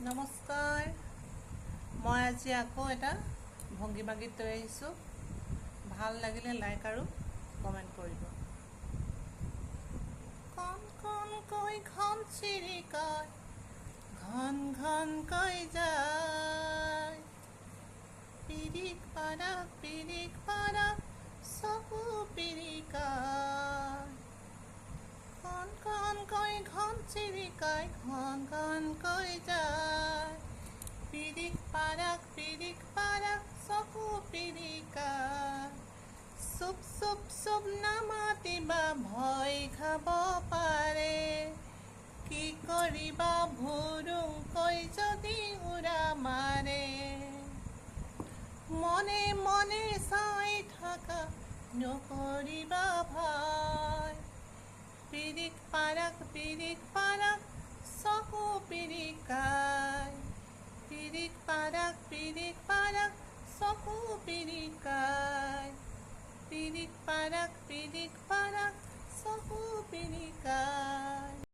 নমস্কাৰ মই আজি আকৌ এটা ভংগীমা গীত লৈ আহিছোঁ। ভালো লাগিলে লাইক আৰু কমেণ্ট কৰিব। কণ কণকৈ ঘন চিৰিকাই ঘন ঘনকৈ যায়। পিৰিক পাৰাক পিৰিক পাৰাক চকু পিৰিকাই ঘন ঘনকৈ ঘন চিৰিকাই ঘন ঘনকৈ যায়। পিৰিক পাৰাক পিৰিক পাৰাক চকু পিৰিকাই চুপ চুপ চুপ নামাতিবা ভয় খাব পাৰে কি কৰিবা ভুৰুংকৈ যদি উৰা মাৰে মনে মনে চাই থাকা নকৰিবা ভয় পিৰিক পাৰাক পিৰিক পাৰাক পিৰিক পিরিক পিৰিক সকু চকু পিরিক পিরিক পারাক পিৰিকাই